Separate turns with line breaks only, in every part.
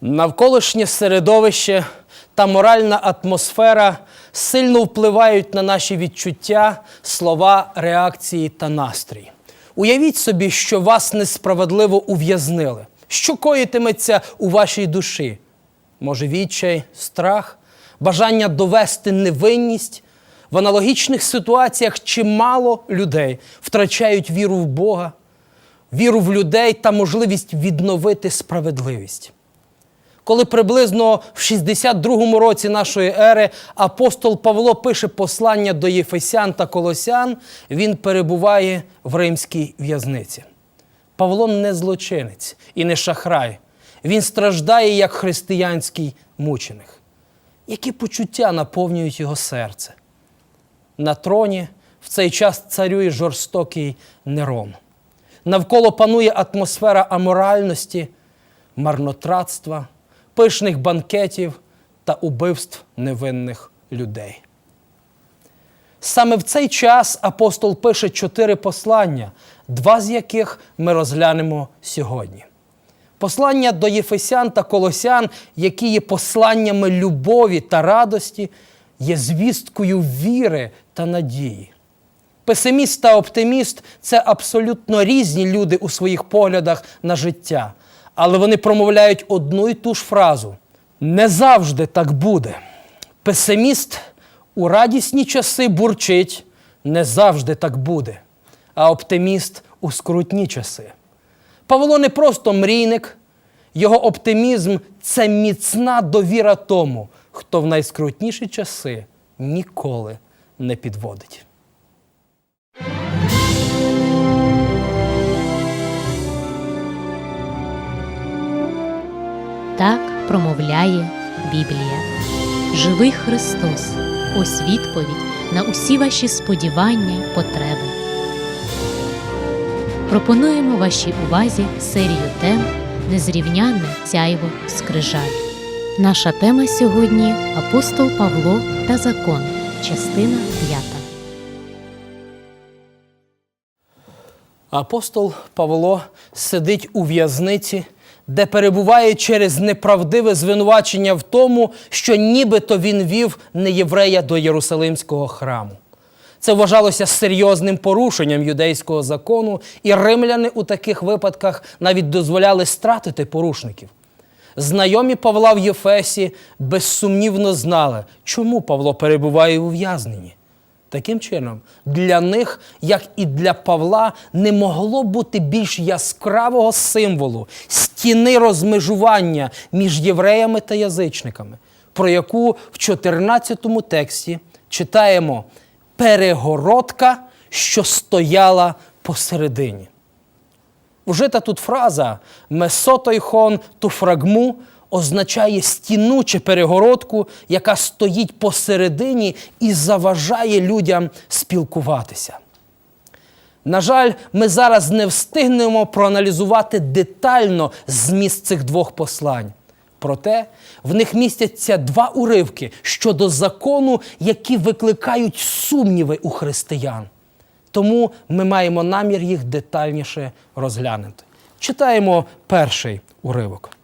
Навколишнє середовище та моральна атмосфера сильно впливають на наші відчуття, слова, реакції та настрій. Уявіть собі, що вас несправедливо ув'язнили. Що коїтиметься у вашій душі? Може, відчай, страх, бажання довести невинність. В аналогічних ситуаціях чимало людей втрачають віру в Бога, віру в людей та можливість відновити справедливість. Коли приблизно в 62-му році нашої ери апостол Павло пише послання до Єфесян та Колосян, він перебуває в римській в'язниці. Павло не злочинець і не шахрай. Він страждає як християнський мученик. Які почуття наповнюють його серце? На троні в цей час царює жорстокий Нерон. Навколо панує атмосфера аморальності, марнотратства, пишних банкетів та убивств невинних людей. Саме в цей час апостол пише чотири послання, два з яких ми розглянемо сьогодні. Послання до Єфесян та Колосян, які є посланнями любові та радості, є звісткою віри та надії. Песиміст та оптиміст це абсолютно різні люди у своїх поглядах на життя, але вони промовляють одну і ту ж фразу: не завжди так буде. Песиміст у радісні часи бурчить, не завжди так буде, а оптиміст у скрутні часи. Павло не просто мрійник, його оптимізм це міцна довіра тому, хто в найскрутніші часи ніколи не підводить.
Так промовляє Біблія. Живий Христос, ось відповідь на усі ваші сподівання й потреби. Пропонуємо вашій увазі серію тем Незрівнянне сяйво скрижаль. Наша тема сьогодні Апостол Павло та закон, частина 5.
Апостол Павло сидить у в'язниці, де перебуває через неправдиве звинувачення в тому, що нібито він вів неєврея до Єрусалимського храму. Це вважалося серйозним порушенням юдейського закону, і римляни у таких випадках навіть дозволяли стратити порушників. Знайомі Павла в Єфесі безсумнівно знали, чому Павло перебуває у в'язненні. Таким чином, для них, як і для Павла, не могло бути більш яскравого символу стіни розмежування між євреями та язичниками, про яку в 14 тексті читаємо перегородка, що стояла посередині. Вжита тут фраза месотойхон туфрагму означає стіну чи перегородку, яка стоїть посередині і заважає людям спілкуватися. На жаль, ми зараз не встигнемо проаналізувати детально зміст цих двох послань. Проте в них містяться два уривки щодо закону, які викликають сумніви у християн. Тому ми маємо намір їх детальніше розглянути. Читаємо перший уривок.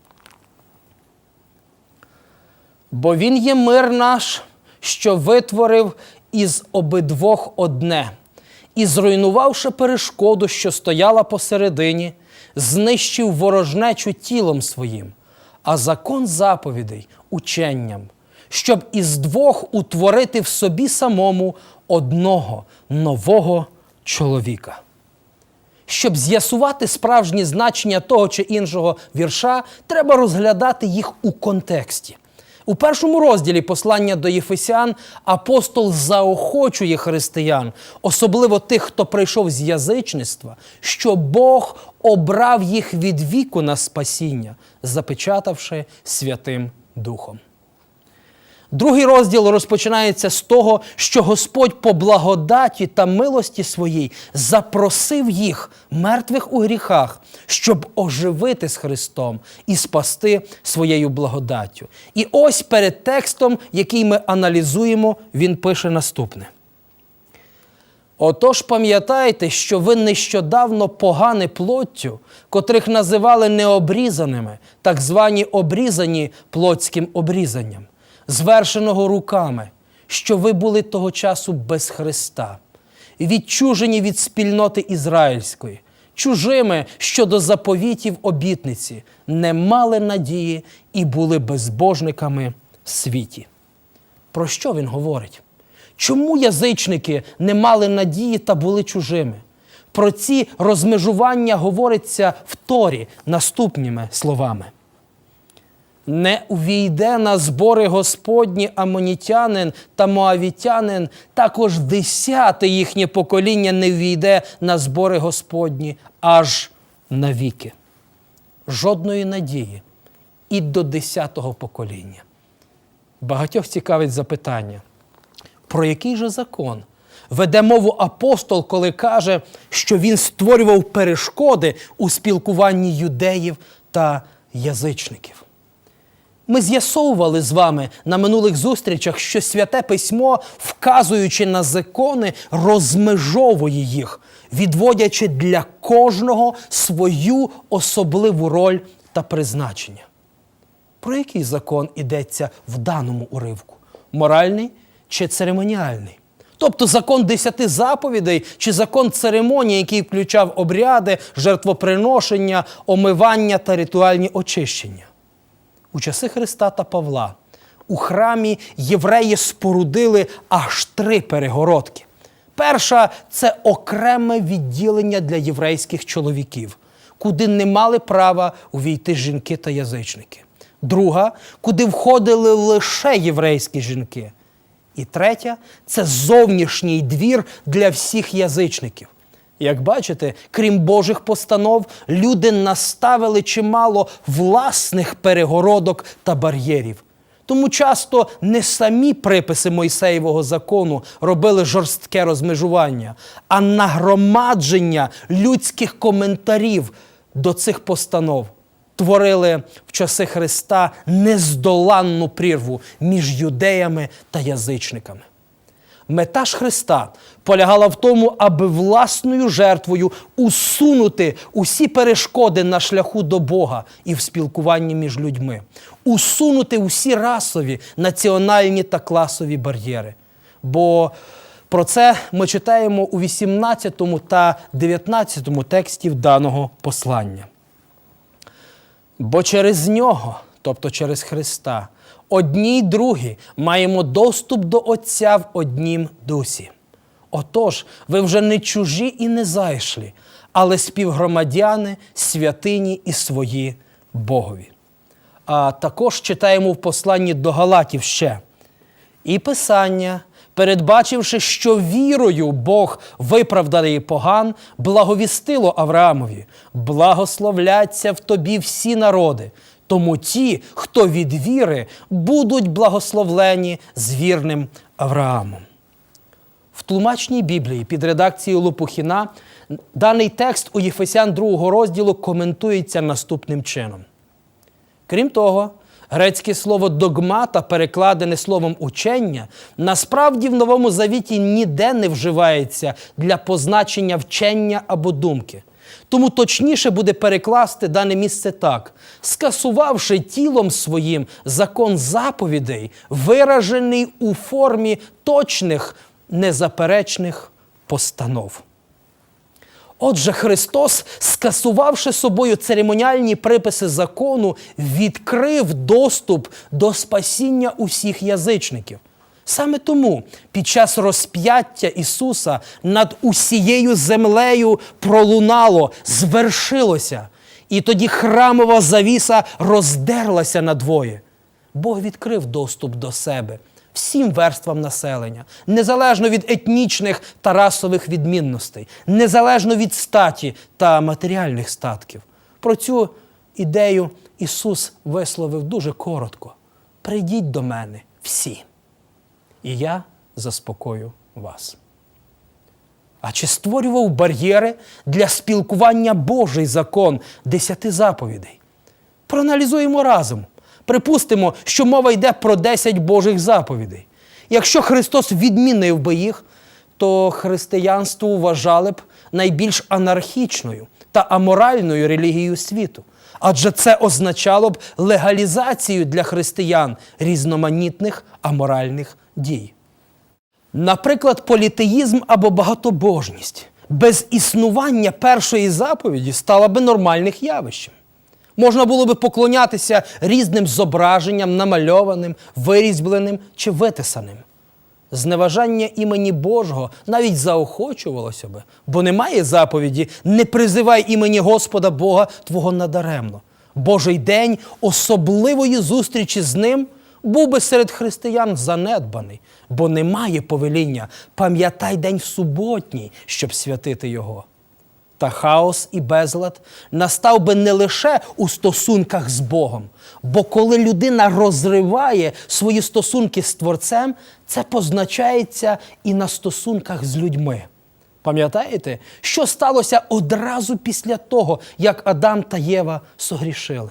Бо він є мир наш, що витворив із обидвох одне, і, зруйнувавши перешкоду, що стояла посередині, знищив ворожнечу тілом своїм, а закон заповідей ученням, щоб із двох утворити в собі самому одного нового чоловіка. Щоб з'ясувати справжнє значення того чи іншого вірша, треба розглядати їх у контексті. У першому розділі послання до Єфесян апостол заохочує християн, особливо тих, хто прийшов з язичництва, що Бог обрав їх від віку на спасіння, запечатавши Святим Духом. Другий розділ розпочинається з того, що Господь по благодаті та милості своїй запросив їх, мертвих у гріхах, щоб оживити з Христом і спасти своєю благодаттю. І ось перед текстом, який ми аналізуємо, він пише наступне. Отож пам'ятайте, що ви нещодавно погане плоттю, котрих називали необрізаними, так звані обрізані плотським обрізанням, звершеного руками, що ви були того часу без Христа, відчужені від спільноти ізраїльської, чужими щодо заповітів обітниці, не мали надії і були безбожниками в світі. Про що він говорить? Чому язичники не мали надії та були чужими? Про ці розмежування говориться в Торі наступними словами. Не увійде на збори Господні амонітянин та моавітянин, також десяте їхнє покоління не ввійде на збори Господні аж навіки. Жодної надії і до десятого покоління. Багатьох цікавить запитання. Про який же закон веде мову апостол, коли каже, що він створював перешкоди у спілкуванні юдеїв та язичників? Ми з'ясовували з вами на минулих зустрічах, що святе письмо, вказуючи на закони, розмежовує їх, відводячи для кожного свою особливу роль та призначення. Про який закон йдеться в даному уривку? Моральний чи церемоніальний? Тобто закон десяти заповідей чи закон церемонії, який включав обряди, жертвоприношення, омивання та ритуальні очищення. У часи Христа та Павла у храмі євреї спорудили аж три перегородки. Перша це окреме відділення для єврейських чоловіків, куди не мали права увійти жінки та язичники. Друга, куди входили лише єврейські жінки. І третя це зовнішній двір для всіх язичників. Як бачите, крім Божих постанов, люди наставили чимало власних перегородок та бар'єрів. Тому часто не самі приписи Мойсеєвого закону робили жорстке розмежування, а нагромадження людських коментарів до цих постанов творили в часи Христа нездоланну прірву між юдеями та язичниками. Мета ж Христа полягала в тому, аби власною жертвою усунути усі перешкоди на шляху до Бога і в спілкуванні між людьми, усунути усі расові, національні та класові бар'єри. Бо про це ми читаємо у 18 та 19 текстів даного послання. Бо через нього, тобто через Христа, одні й другі маємо доступ до Отця в однім дусі. Отож, ви вже не чужі і не зайшлі, але співгромадяни, святині і свої Богові. А також читаємо в посланні до Галатів ще. І Писання, передбачивши, що вірою Бог виправданий поган, благовістило Авраамові, благословляться в тобі всі народи. Тому ті, хто від віри, будуть благословлені з вірним Авраамом. В тлумачній Біблії під редакцією Лопухіна даний текст у Єфесян 2 розділу коментується наступним чином. Крім того, грецьке слово догмата, перекладене словом учення, насправді в Новому Завіті ніде не вживається для позначення вчення або думки. Тому точніше буде перекласти дане місце так: скасувавши тілом своїм закон заповідей, виражений у формі точних, незаперечних постанов. Отже, Христос, скасувавши собою церемоніальні приписи закону, відкрив доступ до спасіння усіх язичників. Саме тому під час розп'яття Ісуса над усією землею пролунало, звершилося, і тоді храмова завіса роздерлася надвоє. Бог відкрив доступ до себе всім верствам населення, незалежно від етнічних та расових відмінностей, незалежно від статі та матеріальних статків. Про цю ідею Ісус висловив дуже коротко: прийдіть до мене всі, і я заспокою вас. А чи створював бар'єри для спілкування Божий закон десяти заповідей? Проаналізуємо разом. Припустимо, що мова йде про 10 Божих заповідей. Якщо Христос відмінив би їх, то християнство вважали б найбільш анархічною та аморальною релігією світу. Адже це означало б легалізацію для християн різноманітних аморальних дій. Наприклад, політеїзм або багатобожність без існування першої заповіді стала би нормальним явищем. Можна було би поклонятися різним зображенням, намальованим, вирізбленим чи витисаним. Зневажання імені Божого навіть заохочувалося би, бо немає заповіді не призивай імені Господа Бога Твого надаремно. Божий день особливої зустрічі з ним був би серед християн занедбаний, бо немає повеління пам'ятай день суботній, щоб святити його. Та хаос і безлад настав би не лише у стосунках з Богом, бо коли людина розриває свої стосунки з Творцем, це позначається і на стосунках з людьми. Пам'ятаєте, що сталося одразу після того, як Адам та Єва согрішили?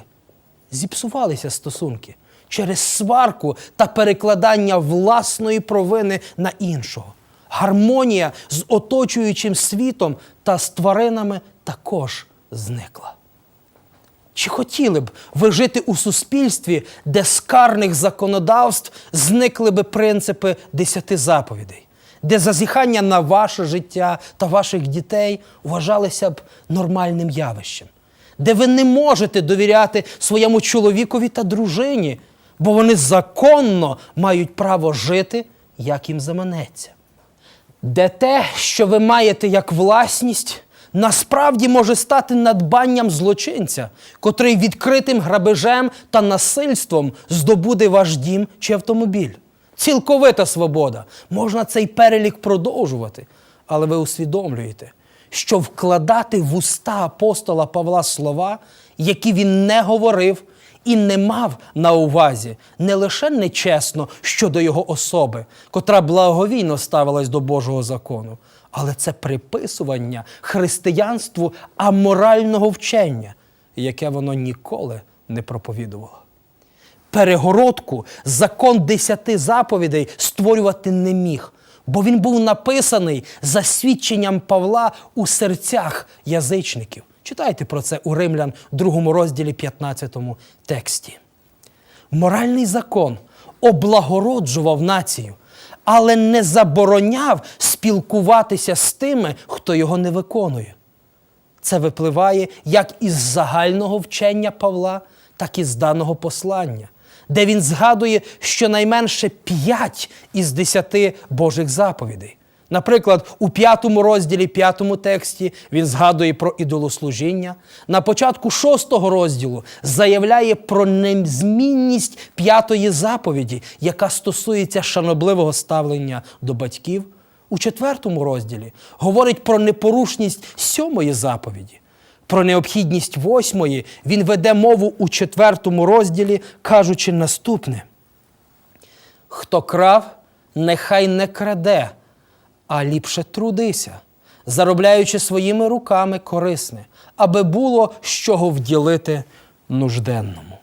Зіпсувалися стосунки через сварку та перекладання власної провини на іншого. Гармонія з оточуючим світом та з тваринами також зникла. Чи хотіли б ви жити у суспільстві, де з карних законодавств зникли би принципи десяти заповідей, де зазіхання на ваше життя та ваших дітей вважалися б нормальним явищем, де ви не можете довіряти своєму чоловікові та дружині, бо вони законно мають право жити, як їм заманеться? де те, що ви маєте як власність, насправді може стати надбанням злочинця, котрий відкритим грабежем та насильством здобуде ваш дім чи автомобіль. Цілковита свобода. Можна цей перелік продовжувати, але ви усвідомлюєте, що вкладати в уста апостола Павла слова, які він не говорив, і не мав на увазі не лише нечесно щодо його особи, котра благовійно ставилась до Божого закону, але це приписування християнству аморального вчення, яке воно ніколи не проповідувало. Перегородку закон десяти заповідей створювати не міг, бо він був написаний за свідченням Павла у серцях язичників. Читайте про це у Римлян, 2 розділі 15 тексті. Моральний закон облагороджував націю, але не забороняв спілкуватися з тими, хто його не виконує. Це випливає як із загального вчення Павла, так і з даного послання, де він згадує щонайменше п'ять із десяти Божих заповідей. Наприклад, у п'ятому розділі, п'ятому тексті він згадує про ідолослужіння. На початку шостого розділу заявляє про незмінність п'ятої заповіді, яка стосується шанобливого ставлення до батьків. У четвертому розділі говорить про непорушність сьомої заповіді. Про необхідність восьмої він веде мову у четвертому розділі, кажучи наступне: Хто крав, нехай не краде, а ліпше трудися, заробляючи своїми руками корисне, аби було з чого вділити нужденному.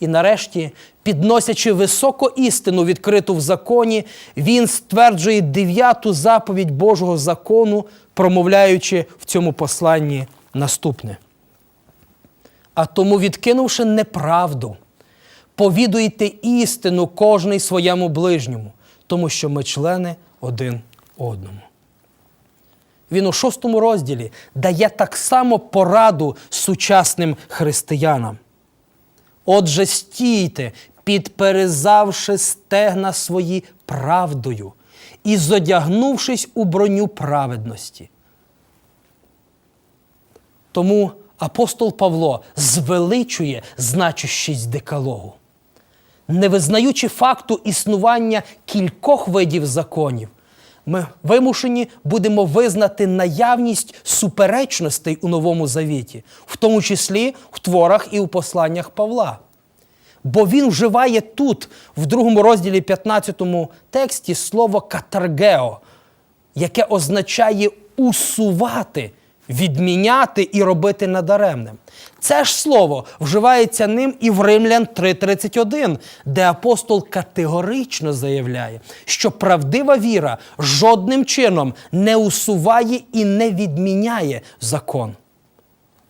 І нарешті, підносячи високу істину, відкриту в законі, він стверджує дев'яту заповідь Божого закону, промовляючи в цьому посланні наступне. А тому, відкинувши неправду, повідуйте істину кожний своєму ближньому, тому що ми члени один одному. Він у шостому розділі дає так само пораду сучасним християнам. Отже, стійте, підперезавши стегна свої правдою і зодягнувшись у броню праведності. Тому апостол Павло звеличує значущість декалогу. Не визнаючи факту існування кількох видів законів, ми вимушені будемо визнати наявність суперечностей у Новому Завіті, в тому числі в творах і у посланнях Павла. Бо він вживає тут, в другому розділі 15 тексті, слово катаргео, яке означає усувати відміняти і робити надаремним. Це ж слово вживається ним і в Римлян 3:31, де апостол категорично заявляє, що правдива віра жодним чином не усуває і не відміняє закон.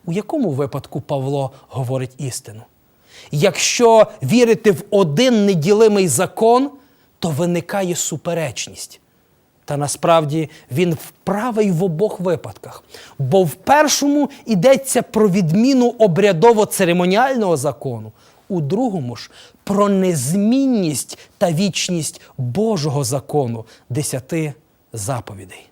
У якому випадку Павло говорить істину? Якщо вірити в один неділимий закон, то виникає суперечність. Та насправді він вправий в обох випадках. Бо в першому йдеться про відміну обрядово-церемоніального закону, у другому ж про незмінність та вічність Божого закону десяти заповідей.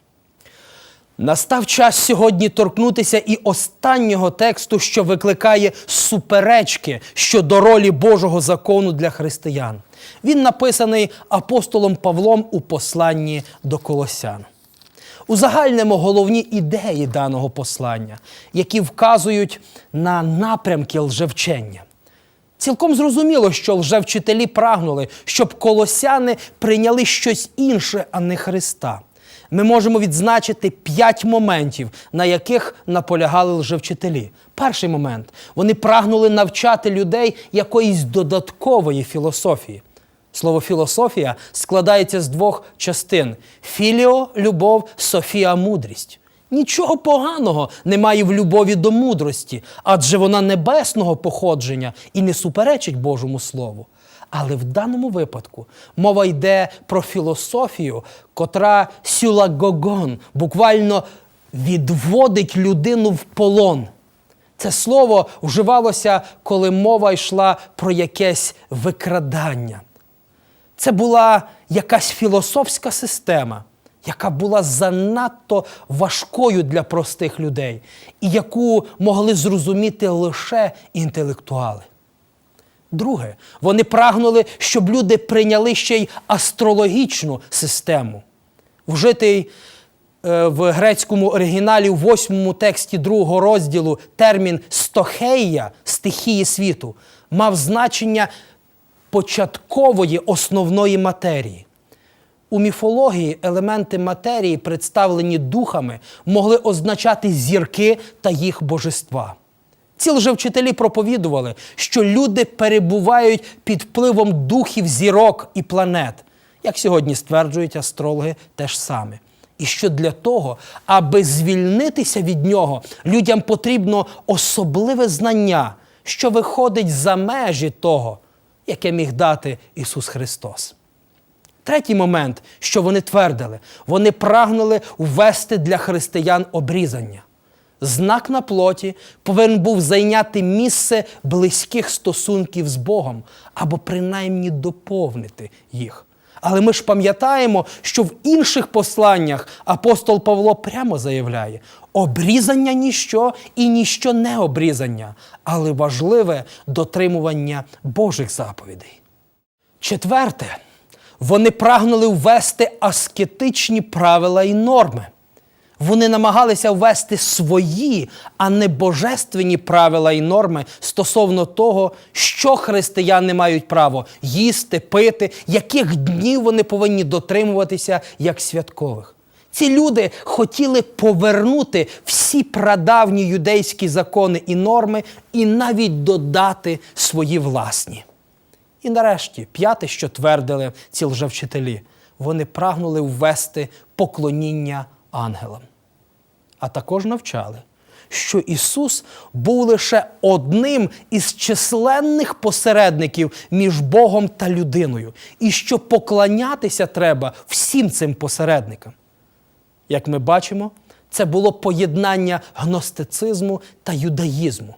Настав час сьогодні торкнутися і останнього тексту, що викликає суперечки щодо ролі Божого закону для християн. Він написаний апостолом Павлом у посланні до Колосян. Узагальнимо головні ідеї даного послання, які вказують на напрямки лжевчення. Цілком зрозуміло, що лжевчителі прагнули, щоб колосяни прийняли щось інше, а не Христа. Ми можемо відзначити п'ять моментів, на яких наполягали лжевчителі. Перший момент вони прагнули навчати людей якоїсь додаткової філософії. Слово філософія складається з двох частин: філіо любов, софія мудрість. Нічого поганого немає в любові до мудрості, адже вона небесного походження і не суперечить Божому Слову. Але в даному випадку мова йде про філософію, котра сюлагогон, буквально відводить людину в полон. Це слово вживалося, коли мова йшла про якесь викрадання. Це була якась філософська система, яка була занадто важкою для простих людей, і яку могли зрозуміти лише інтелектуали. Друге, вони прагнули, щоб люди прийняли ще й астрологічну систему. Вжитий е, в грецькому оригіналі в восьмому тексті другого розділу термін стохея стихії світу мав значення початкової основної матерії. У міфології елементи матерії, представлені духами, могли означати зірки та їх божества. Ці лжевчителі проповідували, що люди перебувають під впливом духів зірок і планет, як сьогодні стверджують астрологи теж саме. І що для того, аби звільнитися від нього, людям потрібно особливе знання, що виходить за межі того, яке міг дати Ісус Христос. Третій момент, що вони твердили, вони прагнули ввести для християн обрізання. Знак на плоті повинен був зайняти місце близьких стосунків з Богом або принаймні доповнити їх. Але ми ж пам'ятаємо, що в інших посланнях апостол Павло прямо заявляє: обрізання ніщо і ніщо не обрізання, але важливе дотримування Божих заповідей. Четверте, вони прагнули ввести аскетичні правила і норми. Вони намагалися ввести свої, а не божественні правила і норми стосовно того, що християни мають право їсти, пити, яких днів вони повинні дотримуватися як святкових. Ці люди хотіли повернути всі прадавні юдейські закони і норми і навіть додати свої власні. І нарешті, п'яте, що твердили ці лжевчителі, вони прагнули ввести поклоніння ангелам. А також навчали, що Ісус був лише одним із численних посередників між Богом та людиною, і що поклонятися треба всім цим посередникам. Як ми бачимо, це було поєднання гностицизму та юдаїзму.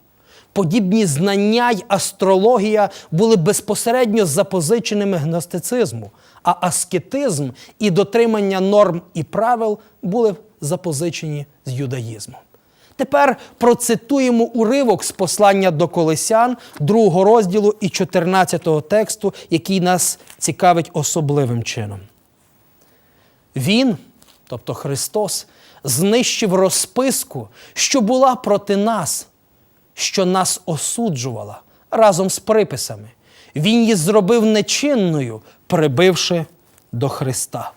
Подібні знання й астрологія були безпосередньо запозиченими гностицизму, а аскетизм і дотримання норм і правил були запозичені з юдаїзму. Тепер процитуємо уривок з послання до Колесян, другого розділу і 14 тексту, який нас цікавить особливим чином. Він, тобто Христос, знищив розписку, що була проти нас, що нас осуджувала разом з приписами. Він її зробив нечинною, прибивши до Христа.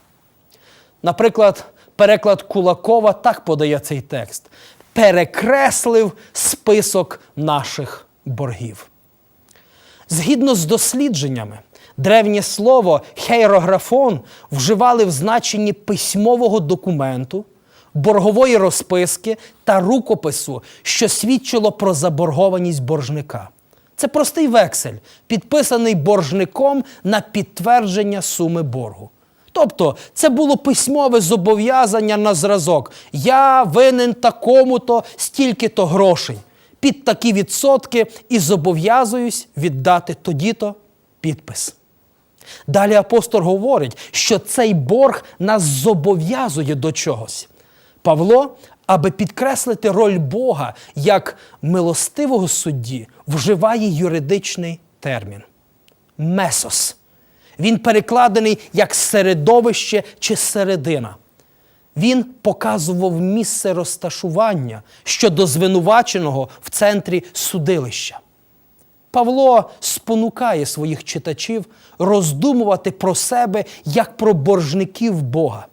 Наприклад, переклад Кулакова так подає цей текст. перекреслив список наших боргів. Згідно з дослідженнями, древнє слово хейрографон вживали в значенні письмового документу, боргової розписки та рукопису, що свідчило про заборгованість боржника. Це простий вексель, підписаний боржником на підтвердження суми боргу. Тобто це було письмове зобов'язання на зразок. Я винен такому-то стільки-то грошей під такі відсотки і зобов'язуюсь віддати тоді-то підпис. Далі апостол говорить, що цей борг нас зобов'язує до чогось. Павло, аби підкреслити роль Бога як милостивого судді, вживає юридичний термін месос. Він перекладений як середовище чи середина. Він показував місце розташування щодо звинуваченого в центрі судилища. Павло спонукає своїх читачів роздумувати про себе як про боржників Бога.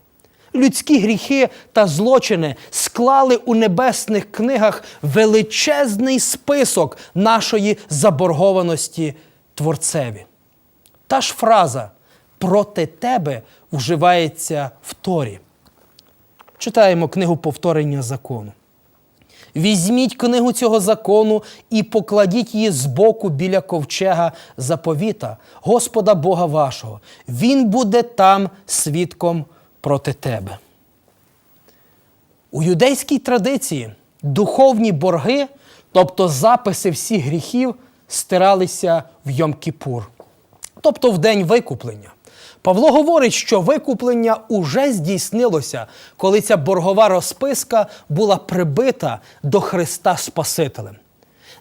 Людські гріхи та злочини склали у небесних книгах величезний список нашої заборгованості Творцеві. Та ж фраза проти тебе вживається в Торі. Читаємо книгу повторення закону. Візьміть книгу цього закону і покладіть її збоку біля ковчега заповіта Господа Бога вашого. Він буде там свідком проти тебе. У юдейській традиції духовні борги, тобто записи всіх гріхів, стиралися в Йом-Кіпур, тобто в день викуплення. Павло говорить, що викуплення уже здійснилося, коли ця боргова розписка була прибита до Христа Спасителем.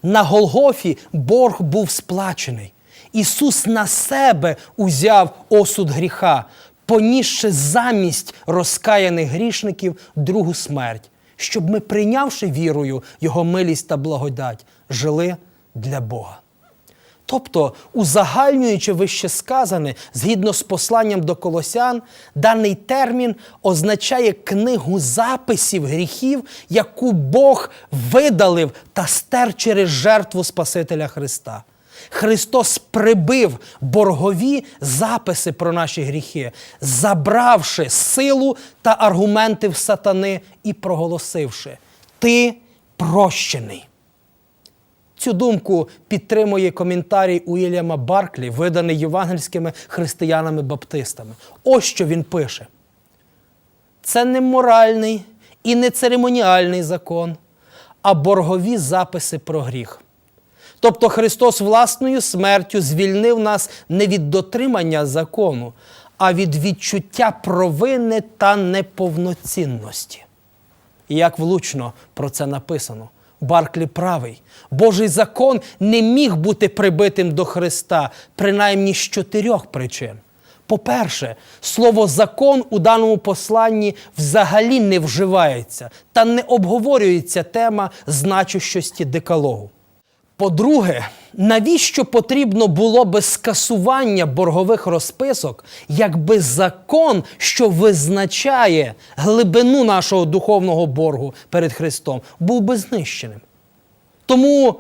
На Голгофі борг був сплачений. Ісус на себе узяв осуд гріха, понісши замість розкаяних грішників другу смерть, щоб ми, прийнявши вірою Його милість та благодать, жили для Бога. Тобто, узагальнюючи вище сказане, згідно з посланням до Колосян, даний термін означає книгу записів гріхів, яку Бог видалив та стер через жертву Спасителя Христа. Христос прибив боргові записи про наші гріхи, забравши силу та аргументи в сатани і проголосивши: Ти прощений. Цю думку підтримує коментарій Уільяма Барклі, виданий євангельськими християнами-баптистами. Ось що він пише: це не моральний і не церемоніальний закон, а боргові записи про гріх. Тобто Христос власною смертю звільнив нас не від дотримання закону, а від відчуття провини та неповноцінності. І як влучно про це написано. Барклі правий. Божий закон не міг бути прибитим до Христа, принаймні з чотирьох причин. По-перше, слово закон у даному посланні взагалі не вживається та не обговорюється тема значущості декалогу. По-друге, навіщо потрібно було би скасування боргових розписок, якби закон, що визначає глибину нашого духовного боргу перед Христом, був би знищеним? Тому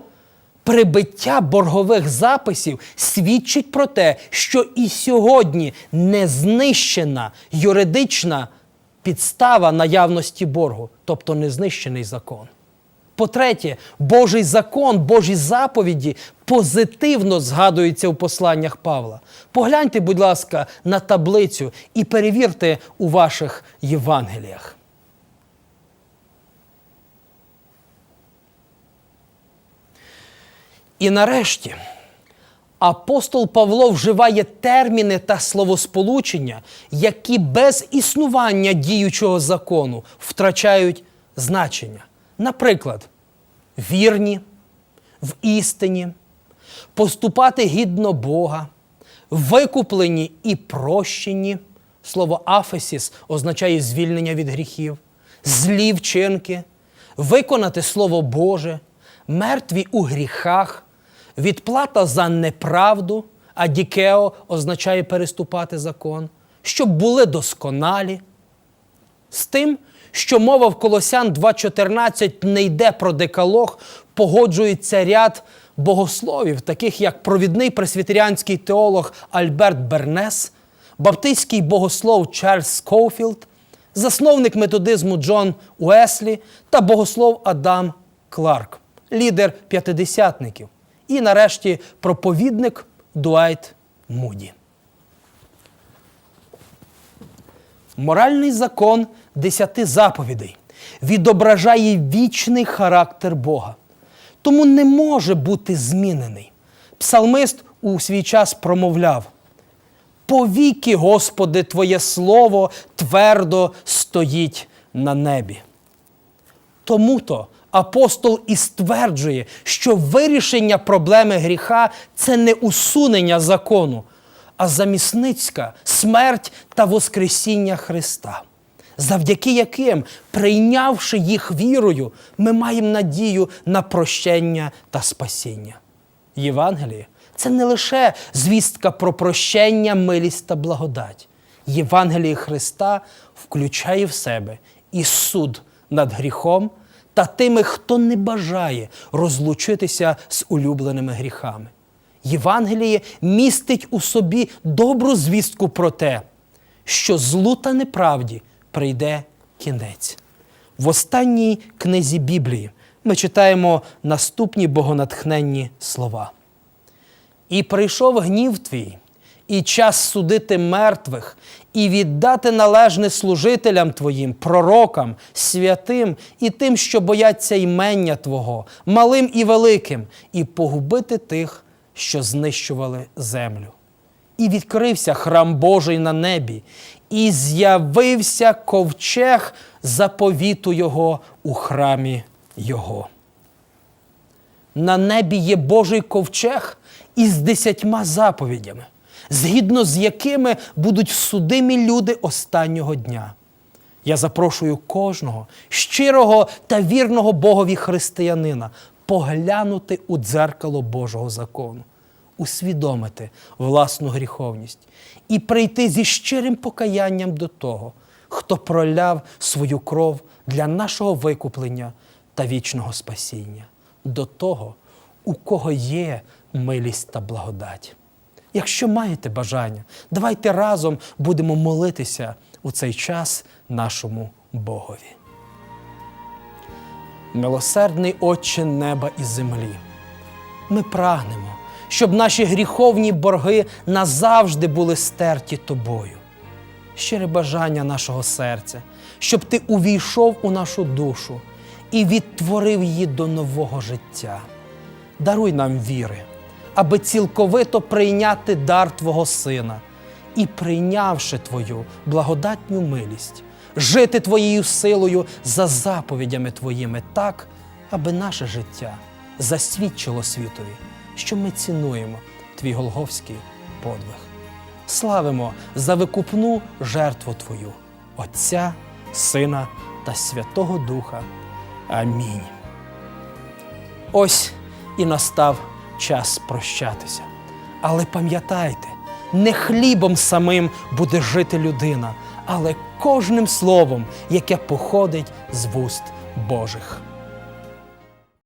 прибиття боргових записів свідчить про те, що і сьогодні не знищена юридична підстава наявності боргу, тобто не знищений закон. По-третє, Божий закон, Божі заповіді позитивно згадуються у посланнях Павла. Погляньте, будь ласка, на таблицю і перевірте у ваших Євангеліях. І нарешті апостол Павло вживає терміни та словосполучення, які без існування діючого закону втрачають значення. Наприклад, вірні, в істині, поступати гідно Бога, викуплені і прощені. Слово афесіс означає звільнення від гріхів, злі вчинки, виконати Слово Боже, мертві у гріхах, відплата за неправду, а дікео означає переступати закон, щоб були досконалі з тим, Що мова в Колосян 2.14 не йде про декалог, погоджується ряд богословів, таких як провідний пресвітеріанський теолог Альберт Бернес, баптистський богослов Чарльз Скоуфілд, засновник методизму Джон Уеслі та богослов Адам Кларк, лідер п'ятидесятників. І нарешті проповідник Дуайт Муді. Моральний закон десяти заповідей відображає вічний характер Бога. Тому не може бути змінений. Псалмист у свій час промовляв: Повіки, Господи, Твоє Слово твердо стоїть на небі. Тому-то апостол і стверджує, що вирішення проблеми гріха це не усунення закону, а замісницька смерть та Воскресіння Христа, завдяки яким, прийнявши їх вірою, ми маємо надію на прощення та спасіння. Євангеліє це не лише звістка про прощення, милість та благодать. Євангеліє Христа включає в себе і суд над гріхом та тими, хто не бажає розлучитися з улюбленими гріхами. Євангеліє містить у собі добру звістку про те, що злу та неправді прийде кінець. В останній книзі Біблії ми читаємо наступні богонатхненні слова. І прийшов гнів твій, і час судити мертвих, і віддати належне служителям твоїм, пророкам, святим і тим, що бояться ймення Твого, малим і великим, і погубити тих, що знищували землю. І відкрився храм Божий на небі, і з'явився ковчег заповіту Його у храмі Його. На небі є Божий ковчег із десятьма заповідями, згідно з якими будуть судимі люди останнього дня. Я запрошую кожного щирого та вірного Богові християнина поглянути у дзеркало Божого закону, усвідомити власну гріховність і прийти зі щирим покаянням до того, хто проляв свою кров для нашого викуплення та вічного спасіння, до того, у кого є милість та благодать. Якщо маєте бажання, давайте разом будемо молитися у цей час нашому Богові. Милосердний Отче неба і землі, ми прагнемо, щоб наші гріховні борги назавжди були стерті тобою. Щире бажання нашого серця, щоб ти увійшов у нашу душу і відтворив її до нового життя. Даруй нам віри, аби цілковито прийняти дар Твого Сина і, прийнявши Твою благодатню милість, жити Твоєю силою за заповідями Твоїми так, аби наше життя засвідчило світові, що ми цінуємо Твій Голговський подвиг. Славимо за викупну жертву Твою, Отця, Сина та Святого Духа. Амінь. Ось і настав час прощатися. Але пам'ятайте, не хлібом самим буде жити людина, але кожним словом, яке походить з вуст Божих.